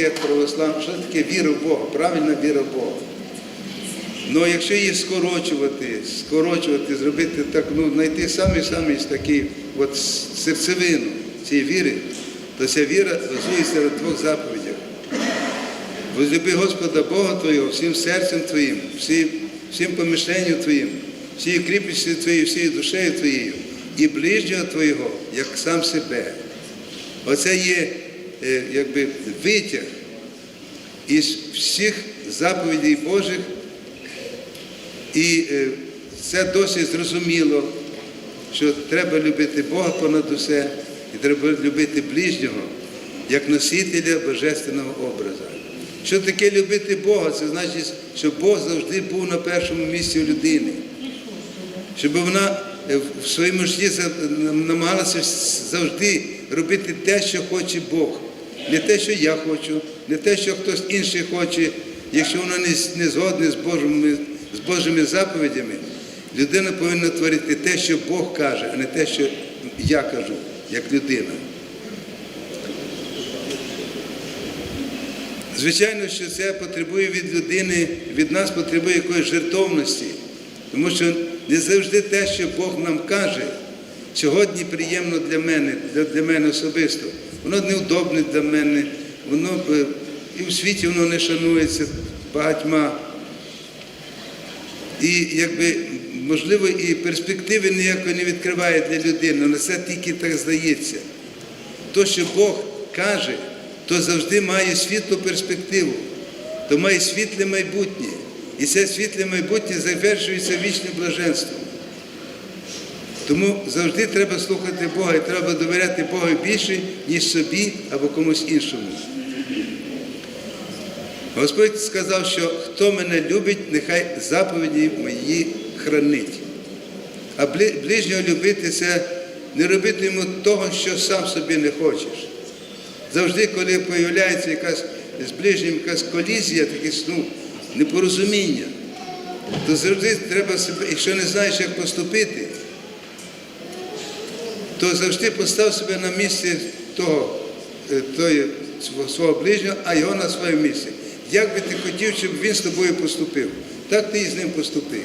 таке православ, що таке віра в Бога, правильна віра в Бога. Ну, якщо її скорочувати, скорочувати, зробити так, ну, знайти самий-самий такий от серцевину цієї віри, то ця віра базується на двох заповідях. Возлюби Господа Бога Твого всім серцем Твоїм, всім, всім помишленням Твоїм, всією кріпістю Твоєю, всією душею Твоєю, і ближнього Твого, як сам себе. Оце є якби витяг із всіх заповідей Божих, і е, це досить зрозуміло, що треба любити Бога понад усе, і треба любити ближнього як носителя божественного образу. Що таке любити Бога? Це значить, що Бог завжди був на першому місці у людини. Щоб вона е, в своєму житті намагалася завжди робити те, що хоче Бог. Не те, що я хочу, не те, що хтось інший хоче, якщо вона не, з- не згодна з Божими, з Божими заповідями, людина повинна творити те, що Бог каже, а не те, що я кажу, як людина. Звичайно, що це потребує від людини, від нас потребує якоїсь жертовності, тому що не завжди те, що Бог нам каже, сьогодні приємно для мене, для мене особисто. Воно неудобне для мене, воно і в світі воно не шанується багатьма. І якби, можливо, і перспективи ніякої не відкриває для людини, але це тільки так здається. То, що Бог каже, то завжди має світлу перспективу, то має світле майбутнє. І це світле майбутнє завершується вічним блаженством. Тому завжди треба слухати Бога і треба довіряти Богу більше, ніж собі або комусь іншому. Господь сказав, що хто мене любить, нехай заповіді мої хранить. А ближнього любити це не робити йому того, що сам собі не хочеш. Завжди, коли з'являється якась з ближнім якась колізія, таке ну, непорозуміння, то завжди треба себе, якщо не знаєш, як поступити, то завжди постав себе на місці того, того свого- ближнього, а його на своєму місці. Як би ти хотів, щоб він з тобою поступив, так ти і з ним поступив.